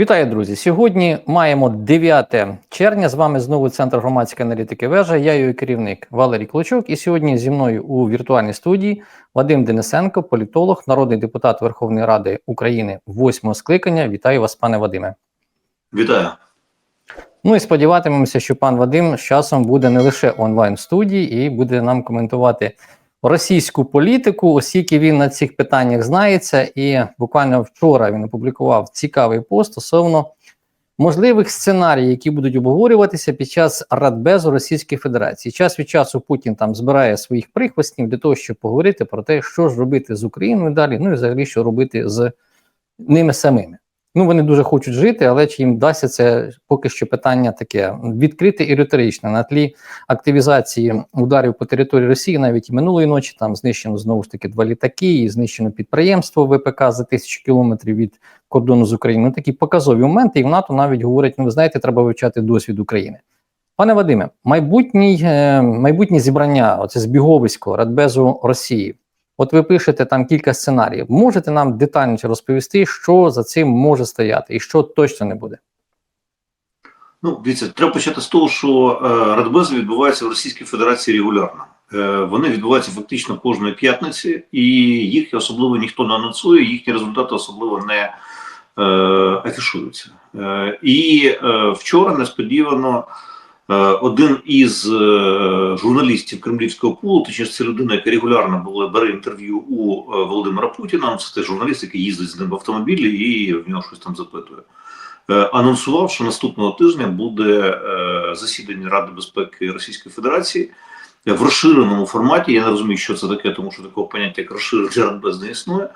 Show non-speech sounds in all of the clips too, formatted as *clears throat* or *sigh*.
Вітаю, друзі! Сьогодні маємо 9 червня. З вами знову Центр громадської аналітики вежа. Я її керівник Валерій Клочок. І сьогодні зі мною у віртуальній студії Вадим Денисенко, політолог, народний депутат Верховної Ради України, восьмого скликання. Вітаю вас, пане Вадиме. Вітаю. Ну і сподіватимемося, що пан Вадим з часом буде не лише онлайн в студії і буде нам коментувати російську політику, оскільки він на цих питаннях знається, і буквально вчора він опублікував цікавий пост стосовно можливих сценаріїв, які будуть обговорюватися під час Радбезу Російської Федерації. Час від часу Путін там збирає своїх прихвостнів для того, щоб поговорити про те, що ж робити з Україною далі, ну і взагалі що робити з ними самими. Ну, вони дуже хочуть жити, але чи їм вдасться це поки що питання таке відкрите і риторичне на тлі активізації ударів по території Росії, навіть і минулої ночі там знищено знову ж таки два літаки, і знищено підприємство ВПК за тисячу кілометрів від кордону з Україною. Ну, такі показові моменти, і в НАТО навіть говорять: ну ви знаєте, треба вивчати досвід України. Пане Вадиме, майбутній, е, майбутнє зібрання, оце збіговисько Радбезу Росії. От ви пишете там кілька сценаріїв. Можете нам детальніше розповісти, що за цим може стояти, і що точно не буде? Ну, дивіться, треба почати з того, що е, Радбези відбуваються в Російській Федерації регулярно. Е, вони відбуваються фактично кожної п'ятниці, і їх особливо ніхто не анонсує, їхні результати особливо не е, афішуються. Е, і е, вчора несподівано. Е, один із е, журналістів кремлівського пулу, точніше, це людина, яка регулярно була бере інтерв'ю у е, Володимира Путіна. Це той журналіст, який їздить з ним в автомобілі і в нього щось там запитує. Анонсував, що наступного тижня буде засідання Ради безпеки Російської Федерації в розширеному форматі. Я не розумію, що це таке, тому що такого поняття як розширений Радбез не існує.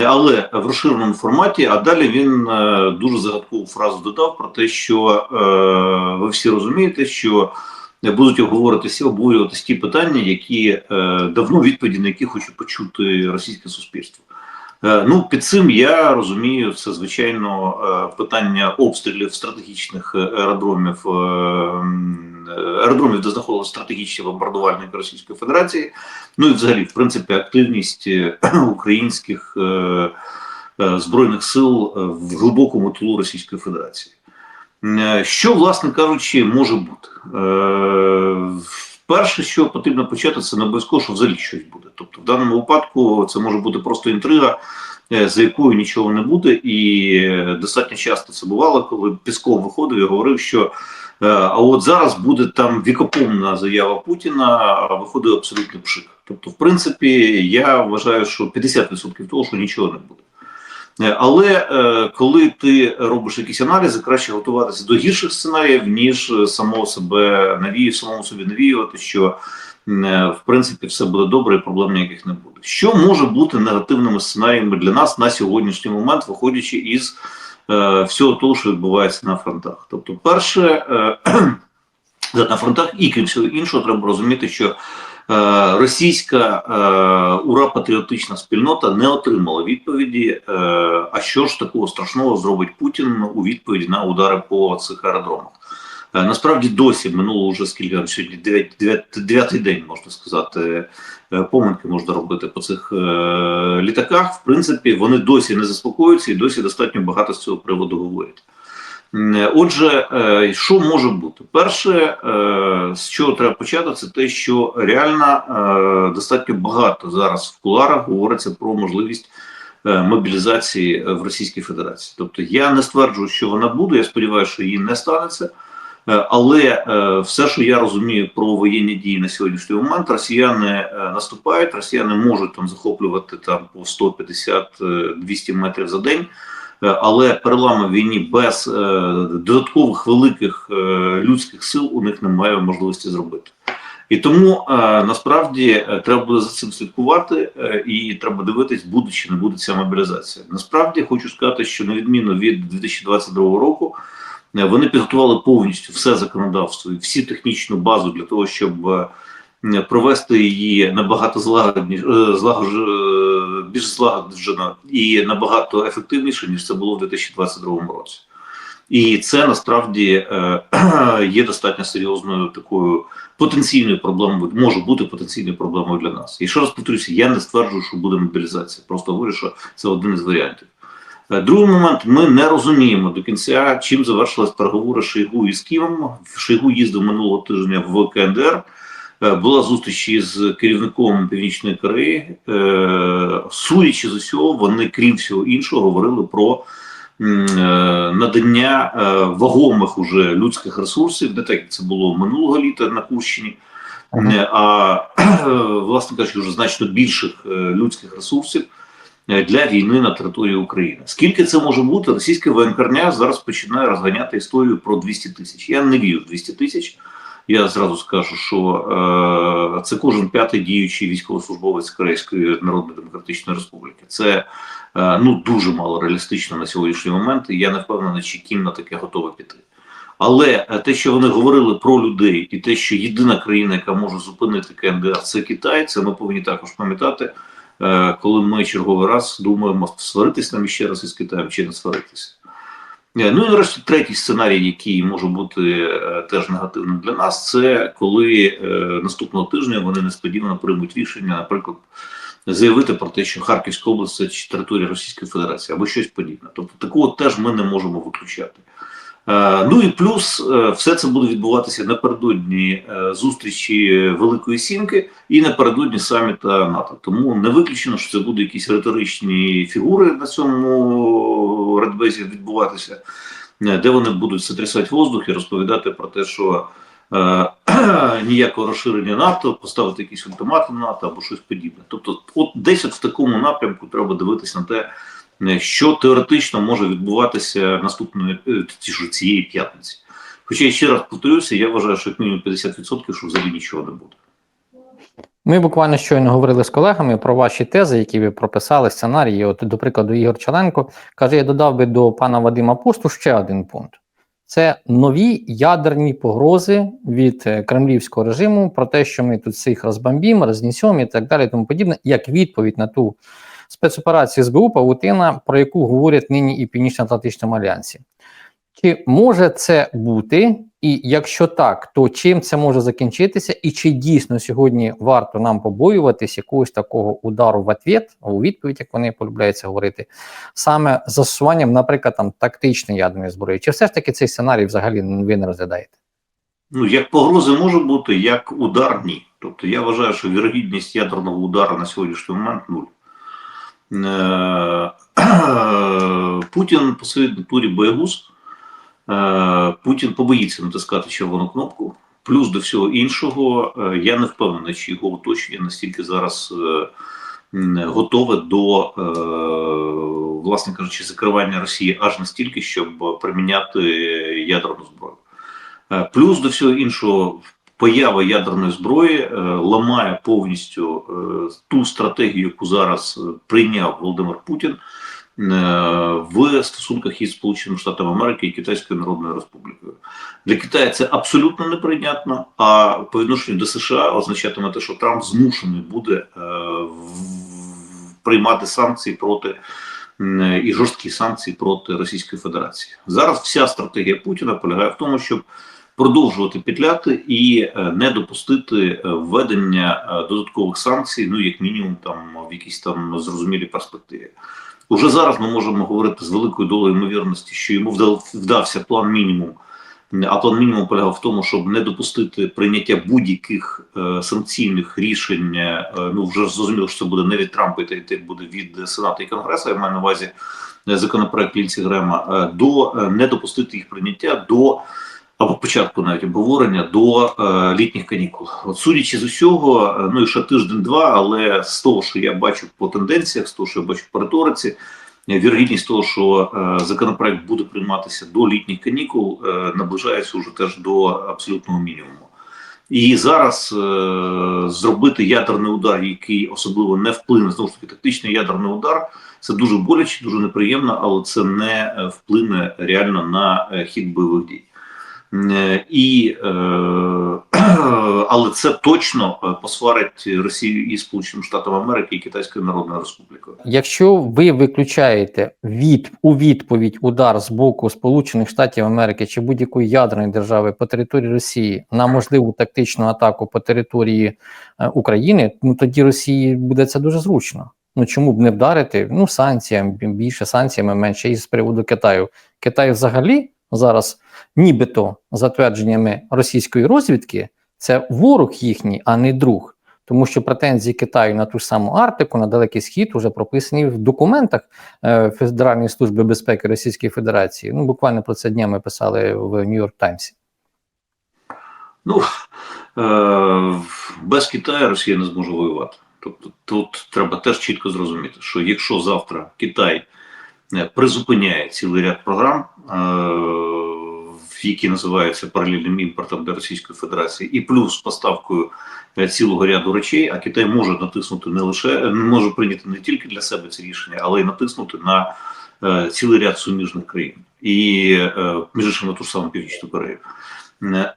Але в розширеному форматі, а далі він е, дуже загадкову фразу додав про те, що е, ви всі розумієте, що будуть обговорюватися обговорюватися ті питання, які е, давно відповіді на які хоче почути російське суспільство. Е, ну, під цим я розумію, це звичайно е, питання обстрілів стратегічних аеродромів, аеродромів, де знаходилися стратегічні бомбардувальники Російської Федерації. Ну і взагалі, в принципі, активність *clears throat* українських збройних сил в глибокому тилу Російської Федерації. Що, власне кажучи, може бути? Перше, що потрібно почати, це не обов'язково, що взагалі щось буде. Тобто, в даному випадку це може бути просто інтрига, е, за якою нічого не буде, і достатньо часто це бувало, коли Пісков виходив і говорив, що е, а от зараз буде там вікопомна заява Путіна, а виходить абсолютно пшик. Тобто, в принципі, я вважаю, що 50% того, що нічого не буде. Е, але е, коли ти робиш якісь аналізи, краще готуватися до гірших сценаріїв, ніж самого себе навію, самому собі навіювати, що е, в принципі все буде добре, і проблем ніяких не буде. Що може бути негативними сценаріями для нас на сьогоднішній момент, виходячи із е, всього того, що відбувається на фронтах? Тобто, перше е, *clears throat* на фронтах, і крім всього іншого, треба розуміти, що Е, російська е, ура патріотична спільнота не отримала відповіді. Е, а що ж такого страшного зробить Путін у відповіді на удари по цих аеродромах? Насправді досі минуло вже скільки сьогодні дев'ятий день, можна сказати. Помилки можна робити по цих е, літаках. В принципі, вони досі не заспокоюються і досі достатньо багато з цього приводу говорять. Отже, е, що може бути? Перше, е, з чого треба почати, це те, що реально е, достатньо багато зараз в куларах говориться про можливість мобілізації в Російській Федерації. Тобто я не стверджую, що вона буде. Я сподіваюся, що її не станеться. Але все, що я розумію про воєнні дії на сьогоднішній момент, росіяни наступають, росіяни можуть там захоплювати там по 150-200 метрів за день. Е, але перелами в війні без е, додаткових великих е, людських сил у них немає можливості зробити. І тому насправді треба буде за цим слідкувати, і треба дивитись, буде чи не буде ця мобілізація. Насправді хочу сказати, що на відміну від 2022 року вони підготували повністю все законодавство і всі технічну базу для того, щоб провести її набагато злагодніше, злагодж більш злагоджено і набагато ефективніше ніж це було в 2022 році. І це насправді е, *clears throat* є достатньо серйозною такою потенційною проблемою, може бути потенційною проблемою для нас. І ще раз повторюся, я не стверджую, що буде мобілізація. Просто говорю, що це один із варіантів. Е, Другий момент, ми не розуміємо до кінця, чим завершились переговори Шойгу із Києвом. Шойгу їздив минулого тижня в КНДР. Е, Була зустріч із керівником Північної Кореї. Е, Судячи з усього, вони, крім всього іншого, говорили про е, надання вагомих уже людських ресурсів, не так як це було минулого літа на Курщині. А *clears throat* власне кажучи, вже значно більших людських ресурсів для війни на території України. Скільки це може бути? Російське воєнкорня зараз починає розганяти історію про 200 тисяч. Я не вірю в 200 тисяч. Я зразу скажу, що е, це кожен п'ятий діючий військовослужбовець Корейської Народної Демократичної Республіки. Це е, ну дуже мало реалістично на сьогоднішній момент. І я не впевнений, чи Кім на таке готовий піти. Але е, те, що вони говорили про людей, і те, що єдина країна, яка може зупинити КНДР, це Китай, це ми повинні також пам'ятати, е, коли ми черговий раз думаємо, сваритись нам іще раз із Китаєм чи не сваритися. Е, Ну і нарешті третій сценарій, який може бути е, теж негативним для нас, це коли е, наступного тижня вони несподівано приймуть рішення, наприклад, заявити про те, що Харківська область це територія Російської Федерації або щось подібне. Тобто такого теж ми не можемо виключати. Е, Ну і плюс е, все це буде відбуватися напередодні е, зустрічі Великої Сімки і напередодні саміта НАТО. Тому не виключено, що це будуть якісь риторичні фігури на цьому радбезі відбуватися, де вони будуть сотрясати воздух і розповідати про те, що *clears throat* ніякого розширення НАТО, поставити якісь ультиматум НАТО або щось подібне. Тобто, от десь от в такому напрямку треба дивитися на те, що теоретично може відбуватися наступної е, ж цієї п'ятниці. Хоча я ще раз повторюся, я вважаю, що як мінімум 50% що взагалі нічого не буде. Ми буквально щойно говорили з колегами про ваші тези, які ви прописали, сценарії. От, до прикладу, Ігор Чаленко каже: я додав би до пана Вадима Пусту ще один пункт: це нові ядерні погрози від е, кремлівського режиму про те, що ми тут всіх розбомбімо, рознесемо і так далі, тому подібне, як відповідь на ту спецоперацію СБУ Павутина, про яку говорять нині і Північно-Атлантичному альянсі. Чи може це бути, і якщо так, то чим це може закінчитися, і чи дійсно сьогодні варто нам побоюватись якогось такого удару в ответ, у відповідь, як вони полюбляються говорити, саме застосуванням, наприклад, там тактичної ядерної зброї? Чи все ж таки цей сценарій взагалі ви не розглядаєте? Ну, як погрози може бути, як удар ні. Тобто я вважаю, що вірогідність ядерного удару на сьогоднішній момент нуль. Е, *clears throat* Путін по своїй натурі боягуз. Е, Путін побоїться натискати червону кнопку. Плюс до всього іншого, е, я не впевнений, чи його оточення настільки зараз готове до, власне кажучи, закривання Росії аж настільки, щоб приміняти ядерну зброю. Плюс до всього іншого, поява ядерної зброї е, ламає повністю е, ту стратегію, яку зараз е, прийняв Володимир Путін в стосунках із Сполученими Штатами Америки і Китайською Народною Республікою. Для Китаю це абсолютно неприйнятно. А по відношенню до США означатиме те, що Трамп змушений буде приймати санкції проти і жорсткі санкції проти Російської Федерації. Зараз вся стратегія Путіна полягає в тому, щоб продовжувати петляти і е, не допустити е, введення е, додаткових санкцій, ну як мінімум, там в якійсь там зрозумілій перспективі. Уже зараз ми можемо говорити з великою долею ймовірності, що йому вдав, вдався план мінімум. А план мінімум полягав в тому, щоб не допустити прийняття будь-яких санкційних рішень. ну вже зрозуміло, що це буде не від Трампа, і те буде від Сенату і Конгресу. Я маю на увазі законопроект Лінці Грема, до не допустити їх прийняття до або початку навіть обговорення до е, літніх канікул. От судячи з усього, е, ну і ще тиждень-два, але з того, що я бачу по тенденціях, з того, що я бачу по риториці, е, вірогідність того, що е, законопроект буде прийматися до літніх канікул, е, наближається вже теж до абсолютного мінімуму. І зараз е, зробити ядерний удар, який особливо не вплине знову ж таки тактичний ядерний удар, це дуже боляче, дуже неприємно, але це не е, вплине реально на хід бойових дій. І, е, *clears throat* але це точно е, посварить Росію і Сполученими Штатами Америки і Китайською Народною Республікою. Якщо ви виключаєте від у відповідь удар з боку Сполучених Штатів Америки чи будь-якої ядерної держави по території Росії на можливу тактичну атаку по території е, України, ну тоді Росії буде це дуже зручно. Ну чому б не вдарити? Ну, санкціями, більше санкціями, менше. І з приводу Китаю. Китай взагалі зараз, нібито за твердженнями російської розвідки, це ворог їхній, а не друг. Тому що претензії Китаю на ту ж саму Арктику, на Далекий Схід вже прописані в документах е, Федеральної служби безпеки Російської Федерації. Ну, буквально про це днями писали в Нью-Йорк Таймсі. Ну е, без Китаю Росія не зможе воювати. Тобто тут треба теж чітко зрозуміти, що якщо завтра Китай е, призупиняє цілий ряд програм, які називаються паралельним імпортом для Російської Федерації, і плюс поставкою е, цілого ряду речей, а Китай може натиснути не лише не може прийняти не тільки для себе ці рішення, але й натиснути на е, цілий ряд суміжних країн, і е, між іншим на ту ж саму Північну Корею. Е,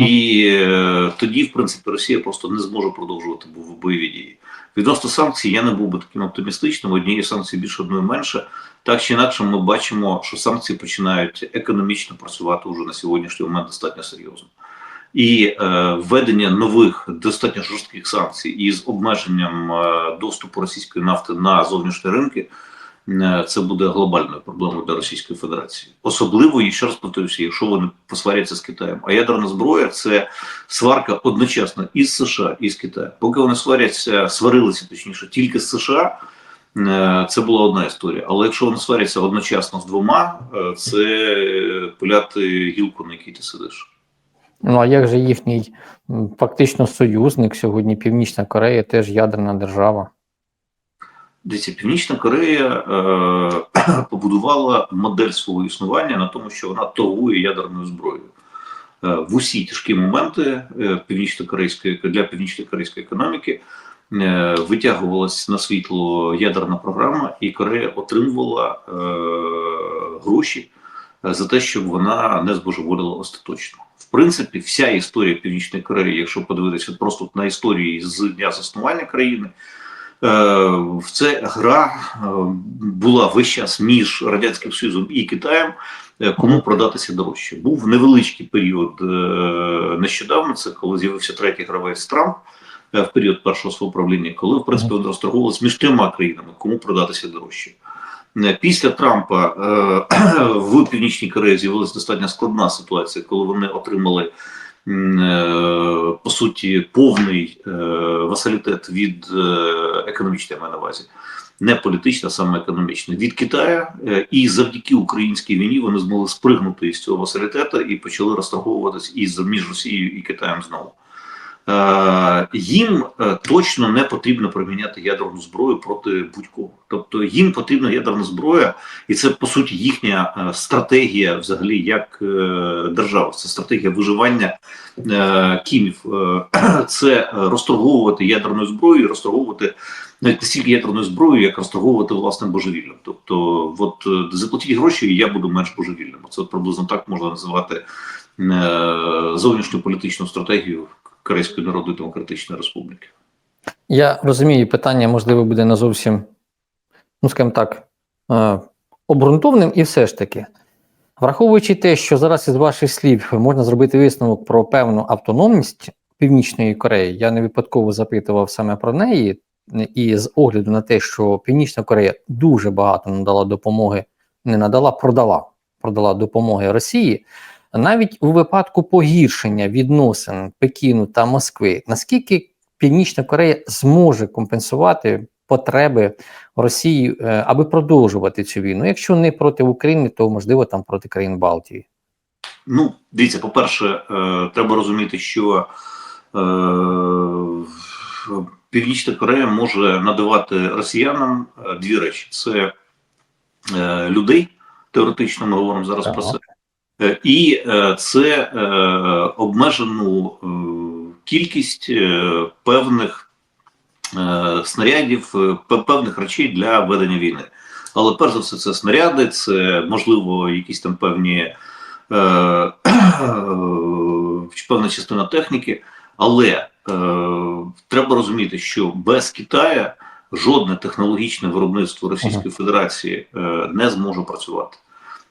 І е, тоді, в принципі, Росія просто не зможе продовжувати бойові дії. Відносно санкцій, я не був би таким оптимістичним. Однієї санкції більше одної менше. Так чи інакше, ми бачимо, що санкції починають економічно працювати вже на сьогоднішній момент достатньо серйозно. І е, введення нових достатньо жорстких санкцій із обмеженням е, доступу російської нафти на зовнішні ринки. е, Це буде глобальною проблемою для Російської Федерації, особливо і ще раз повторюся, якщо вони посваряться з Китаєм. А ядерна зброя це сварка одночасно із США і з Китаєм. Поки вони сваряться, сварилися точніше тільки з США. Е, Це була одна історія. Але якщо вони сваряться одночасно з двома, е, це пиляти гілку, на якій ти сидиш. Ну а як же їхній фактично союзник сьогодні Північна Корея, теж ядерна держава? Дивіться, Північна Корея е, *clears throat* побудувала модель свого існування на тому, що вона торгує ядерною зброєю. Е, в усі тяжкі моменти е, північно-корейської для північно-корейської економіки витягувалась на світло ядерна програма, і Корея отримувала е, гроші е, за те, щоб вона не збожеволіла остаточно. В принципі, вся історія Північної Кореї, якщо подивитися просто на історії з дня заснування країни. Е, в це гра е, була весь час між радянським Союзом і Китаєм. е, Кому продатися дорожче? Був невеличкий період е, нещодавно. Це коли з'явився третій гравець Трамп е, в період першого свого правління, коли в принципі вони розторгувалися між трьома країнами, кому продатися дорожче. Е, Після Трампа е, *clears throat* в Північній Кореї з'явилася достатньо складна ситуація, коли вони отримали е, по суті повний е, васалітет від е, економічної маю на увазі, не політичний, а саме економічний, від Китаю. Е, І завдяки українській війні вони змогли спригнути із цього васалітету і почали розторговуватись із між Росією і Китаєм знову. Е, їм е, точно не потрібно приміняти ядерну зброю проти будь-кого. Тобто їм потрібна ядерна зброя, і це по суті їхня е, стратегія, взагалі, як держава. Це стратегія виживання кімів. *clears throat* Це розторговувати ядерною зброєю, розторговувати навіть не стільки ядерною зброєю, як розторговувати власним божевіллям. Тобто, от заплатіть гроші, і я буду менш божевільним. Це приблизно так можна називати зовнішню політичну стратегію Корейської Народної Демократичної Республіки. Я розумію, питання можливо буде не зовсім, ну скажімо так, е, обґрунтовним, і все ж таки. Враховуючи те, що зараз із ваших слів можна зробити висновок про певну автономність Північної Кореї, я не випадково запитував саме про неї, і з огляду на те, що Північна Корея дуже багато надала допомоги, не надала, продала, продала допомоги Росії. Навіть у випадку погіршення відносин Пекіну та Москви, наскільки Північна Корея зможе компенсувати потреби Росії, е, аби продовжувати цю війну? Якщо не проти України, то можливо там проти країн Балтії. Ну, дивіться, по-перше, е, треба розуміти, що е, Північна Корея може надавати росіянам дві речі: це е, людей, теоретично ми говоримо зараз про це, і е, це е, обмежену е, кількість е, певних е, снарядів, е, певних речей для ведення війни. Але перш за все, це снаряди, це можливо якісь там певні е, певна частина техніки, але е, треба розуміти, що без Китаю жодне технологічне виробництво Російської Федерації е, не зможе працювати.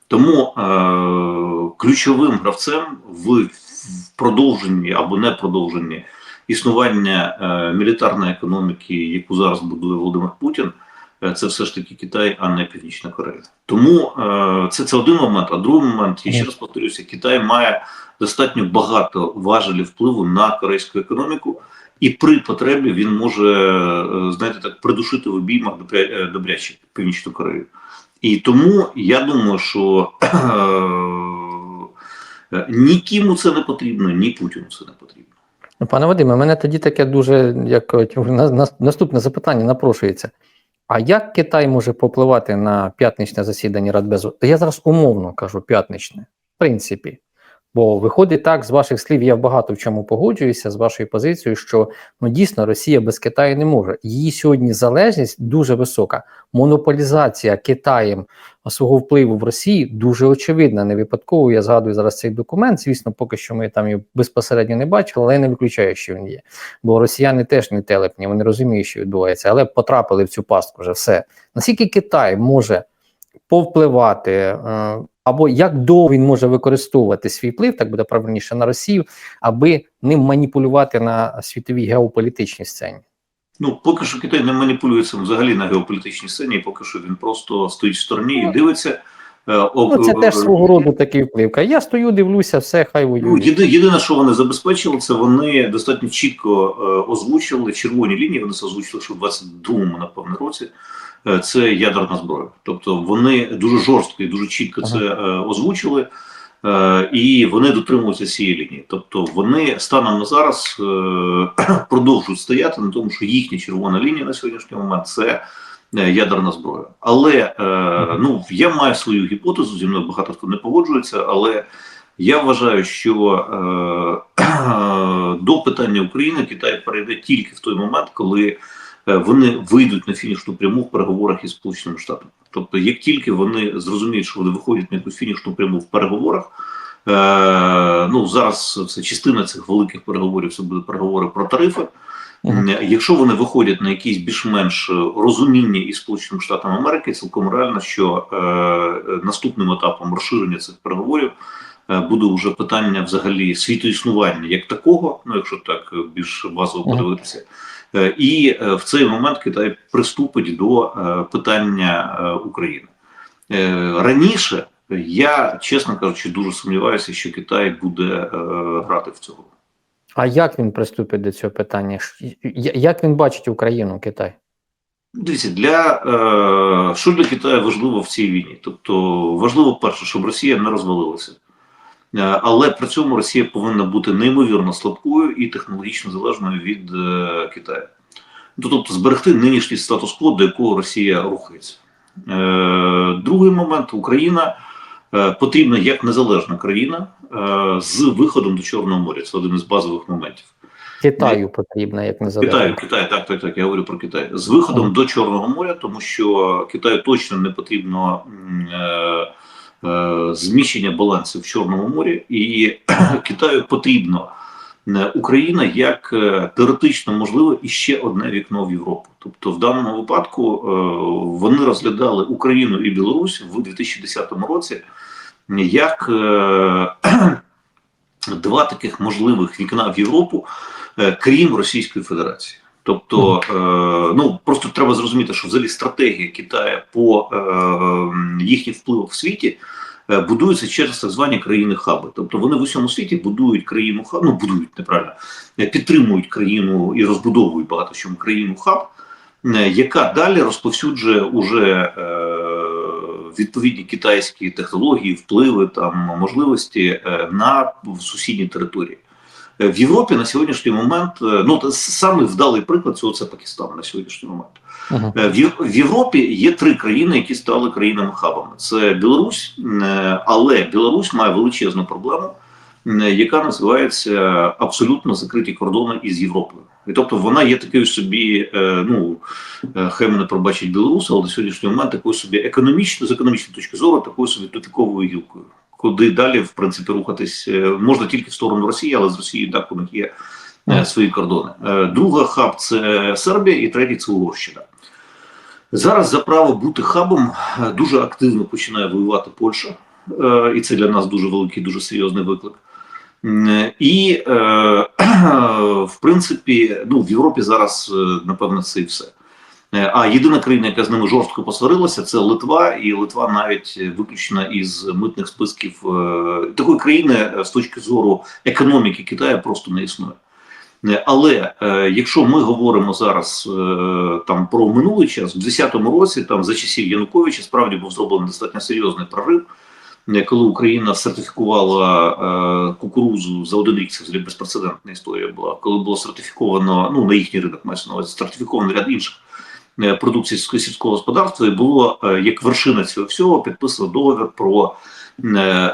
Тому е, ключовим гравцем в, продовженні або не продовженні існування е, мілітарної економіки, яку зараз будує Володимир Путін, е, це все ж таки Китай, а не Північна Корея. Тому е, це, це один момент. А другий момент, я ще раз повторюся, Китай має достатньо багато важелів впливу на корейську економіку, і при потребі він може, е, знаєте, так придушити в обіймах е, добряче Північну Корею. І тому я думаю, що нікому ні Кіму це не потрібно, ні Путіну це не потрібно. Ну, Пане Вадиме, мене тоді таке дуже як наступне запитання напрошується. А як Китай може попливати на п'ятничне засідання Радбезу? Я зараз умовно кажу п'ятничне, в принципі. Бо виходить так, з ваших слів, я багато в чому погоджуюся з вашою позицією, що ну дійсно Росія без Китаю не може. Її сьогодні залежність дуже висока. Монополізація Китаєм свого впливу в Росії дуже очевидна. Не випадково я згадую зараз цей документ. Звісно, поки що ми там його безпосередньо не бачили, але я не виключаю, що він є. Бо росіяни теж не телепні, вони розуміють, що відбувається, але потрапили в цю пастку вже все. Наскільки Китай може повпливати, е, або як довго він може використовувати свій вплив, так буде правильніше на Росію, аби ним маніпулювати на світовій геополітичній сцені? Ну, поки що Китай не маніпулюється взагалі на геополітичній сцені, поки що він просто стоїть в стороні і дивиться. Е, об- Ну, це теж е, свого роду такий вплив. Я стою, дивлюся, все, хай Ну, воюють. єди, єдине, що вони забезпечили, це вони достатньо чітко е, озвучили червоні лінії. Вони це озвучили, що в 22-му, напевно, році е, це ядерна зброя. Тобто вони дуже жорстко і дуже чітко це е, озвучили, е, і вони дотримуються цієї лінії. Тобто вони станом на зараз е, *clears throat* продовжують стояти на тому, що їхня червона лінія на сьогоднішній момент це. Е, Ядерна зброя, але е, ну я маю свою гіпотезу. Зі мною багато хто не погоджується, але я вважаю, що е, *clears throat* до питання України Китай перейде тільки в той момент, коли вони вийдуть на фінішну пряму в переговорах із Сполученими Штатами. Тобто, як тільки вони зрозуміють, що вони виходять на якусь фінішну пряму в переговорах, е, ну зараз це частина цих великих переговорів, це будуть переговори про тарифи. Якщо вони виходять на якісь більш-менш е, розуміння із Сполученими Штатами Америки, цілком реально, що е, е, наступним етапом розширення цих переговорів е, буде вже питання взагалі світоіснування як такого, ну якщо так е, більш базово подивитися. Е, І е, в цей момент Китай приступить до е, питання е, України. Е, Раніше я, чесно кажучи, дуже сумніваюся, що Китай буде е, грати в цього. А як він приступить до цього питання? Як він бачить Україну, Китай? Дивіться, для е, що для Китаю важливо в цій війні? Тобто важливо перше, щоб Росія не розвалилася. Е, але при цьому Росія повинна бути неймовірно слабкою і технологічно залежною від е, Китаю. Ну, Тобто зберегти нинішній статус-кво, до якого Росія рухається. Е, другий момент Україна е, потрібна як незалежна країна е, з виходом до Чорного моря. Це один із базових моментів. Китаю потрібна як незалежна. Китаю, Китай, так, так, так, я говорю про Китай. З виходом до Чорного моря, тому що Китаю точно не потрібно е, е, зміщення балансів в Чорному морі, і *clears throat* Китаю потрібно е, Україна як е, теоретично можливо і ще одне вікно в Європу. Тобто, в даному випадку е, вони розглядали Україну і Білорусь в 2010 році як е, два таких можливих вікна в Європу, е, крім Російської Федерації. Тобто, е, ну просто треба зрозуміти, що взагалі стратегія Китаю по е, їхній впливу в світі е, будується через так звані країни хаби. Тобто вони в усьому світі будують країну хаб, ну будують неправильно, е, підтримують країну і розбудовують багато чому країну хаб, е, яка далі розповсюджує уже е, відповідні китайські технології, впливи там можливості е, на сусідні території. Е, В Європі на сьогоднішній момент е, ну саме вдалий приклад цього це Пакистан на сьогоднішній момент. Е, В Європі є три країни, які стали країнами-хабами. Це Білорусь, е, але Білорусь має величезну проблему, е, яка називається абсолютно закриті кордони із Європою. І тобто вона є такою собі, ну хай мене пробачить білорус, але на сьогоднішній момент такою собі економічно, з економічної точки зору, такою собі тупіковою гілкою. Куди далі, в принципі, рухатись можна тільки в сторону Росії, але з Росією так у них є свої кордони. Е, Друга хаб це Сербія, і третій це Угорщина. Зараз за право бути хабом е, дуже активно починає воювати Польща, е, і це для нас дуже великий, дуже серйозний виклик. Е, І, е, *clears throat* в принципі, ну, в Європі зараз, е, напевно, це і все. Е, А єдина країна, яка з ними жорстко посварилася, це Литва, і Литва навіть виключена із митних списків Е, такої країни е, з точки зору економіки Китаю просто не існує. Е, Але е, якщо ми говоримо зараз е, там про минулий час, в 2010 році, там за часів Януковича, справді був зроблений достатньо серйозний прорив, коли Україна сертифікувала кукурузу за один рік, це взагалі безпрецедентна історія була, коли було сертифіковано ну на їхній ринок мається на увазі сертифіковано ряд інших продукцій сільського господарства, і було як вершина цього всього підписано договір про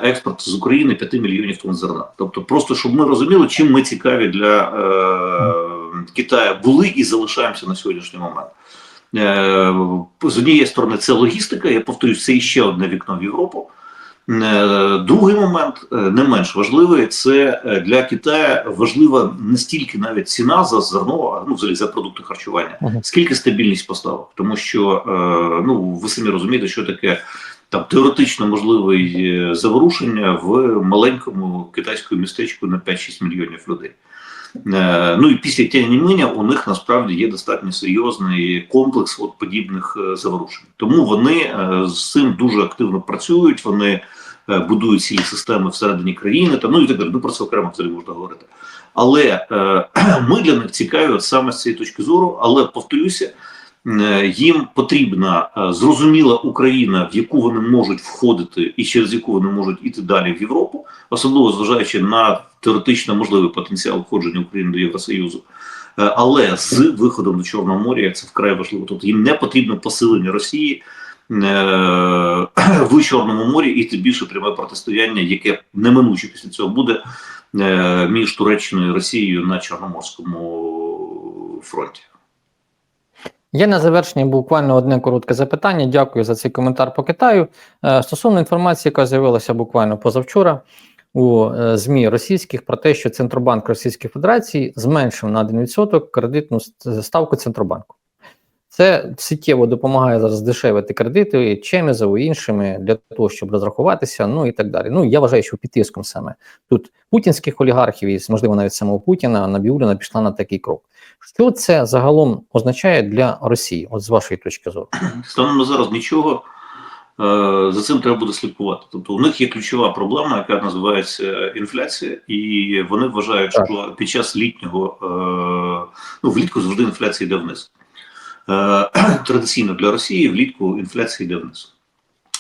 експорт з України 5 мільйонів тонн зерна. Тобто, просто щоб ми розуміли, чим ми цікаві для е, Китаю були і залишаємося на сьогоднішній момент. Е, з однієї сторони, це логістика. Я повторюсь, це іще одне вікно в Європу. Е, Другий момент, е, не менш важливий, це е, для Китаю важлива не стільки навіть ціна за зерно, а ну взагалі за продукти харчування, скільки стабільність поставок. Тому що е, ну ви самі розумієте, що таке там теоретично можливе е, заворушення в маленькому китайському містечку на 5-6 мільйонів людей. Е, Ну і після Тяньаньминя у них насправді є достатньо серйозний комплекс от подібних е, заворушень. Тому вони з цим дуже активно працюють. Вони будують цілі системи всередині країни, та ну і так далі. Ну про це окремо взагалі можна говорити. Але *clears throat* ми для них цікаві саме з цієї точки зору. Але повторюся, їм потрібна е, зрозуміла Україна, в яку вони можуть входити, і через яку вони можуть іти далі в Європу, особливо зважаючи на теоретично можливий потенціал входження України до Євросоюзу. Е, Але з виходом до Чорного моря це вкрай важливо. Тобто їм не потрібно посилення Росії е, *clears throat* в Чорному морі і тим більше пряме протистояння, яке неминуче після цього буде е, між Туреччиною і Росією на Чорноморському фронті. Є на завершення буквально одне коротке запитання. Дякую за цей коментар по Китаю. Е, Стосовно інформації, яка з'явилася буквально позавчора у е, ЗМІ російських про те, що Центробанк Російської Федерації зменшив на 1% кредитну ставку Центробанку. Це суттєво допомагає зараз дешевити кредити і Чемезову, іншими для того, щоб розрахуватися, ну і так далі. Ну я вважаю, що під тиском саме тут путінських олігархів і можливо навіть самого Путіна Набіуліна пішла на такий крок. Що це загалом означає для Росії, от з вашої точки зору? Станом на зараз нічого. Е, За цим треба буде слідкувати. Тобто у них є ключова проблема, яка називається інфляція, і вони вважають, що під час літнього е, ну влітку завжди інфляція йде вниз. Е, *clears throat* Традиційно для Росії влітку інфляція йде вниз.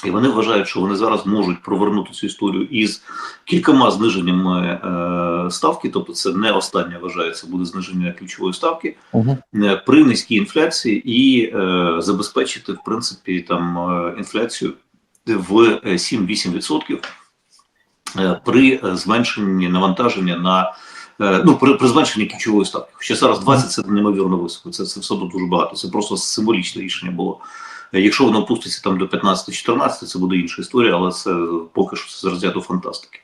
І вони вважають, що вони зараз можуть провернути цю історію із кількома зниженнями е, ставки, тобто це не останнє вважається, буде зниження ключової ставки Угу. при низькій інфляції і е, забезпечити в принципі там е, інфляцію в е, 7-8% е, при зменшенні навантаження на ну при, при зменшенні ключової ставки. Хоча зараз 20 це неймовірно високо. Це, це все дуже багато. Це просто символічне рішення було. Е, Якщо воно опуститься там до 15-14, це буде інша історія, але це поки що це з розряду фантастики.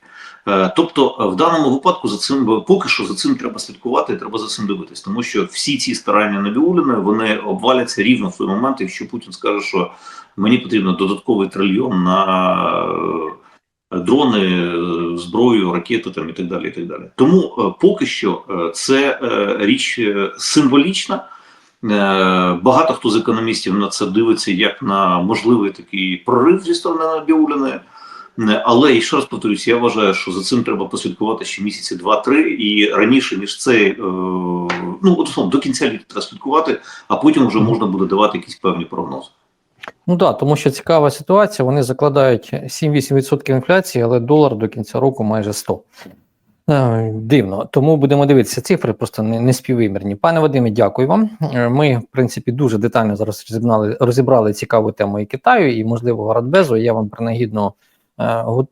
Е, Тобто, е, в даному випадку за цим е, поки що за цим треба слідкувати, треба за цим дивитись, тому що всі ці старання Набіуліна вони обваляться рівно в той момент, якщо Путін скаже, що мені потрібно додатковий трильйон на е, дрони, е, зброю, ракети там і так далі. І так далі. Тому е, поки що е, це річ символічна. Багато хто з економістів на це дивиться як на можливий такий прорив зі сторони Набіуліної. Але і ще раз повторюсь, я вважаю, що за цим треба послідкувати ще місяці два-три, і раніше ніж це ну от до кінця літа слідкувати, а потім вже можна буде давати якісь певні прогнози. Ну так, тому що цікава ситуація. Вони закладають 7-8% інфляції, але долар до кінця року майже 100. Е, Дивно, тому будемо дивитися цифри, просто не, не. Пане Вадиме, дякую вам. Е, Ми, в принципі, дуже детально зараз розібрали, розібрали цікаву тему і Китаю, і, можливо, Радбезу. Я вам принагідно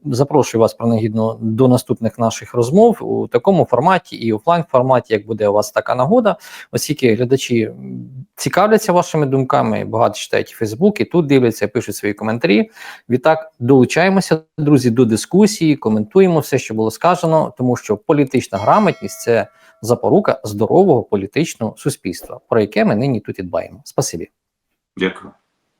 запрошую вас принагідно до наступних наших розмов у такому форматі і офлайн форматі, як буде у вас така нагода, оскільки глядачі цікавляться вашими думками, багато читають Фейсбук, і тут дивляться, пишуть свої коментарі. Відтак долучаємося, друзі, до дискусії, коментуємо все, що було сказано, тому що політична грамотність це запорука здорового політичного суспільства, про яке ми нині тут і дбаємо. Спасибі. Дякую.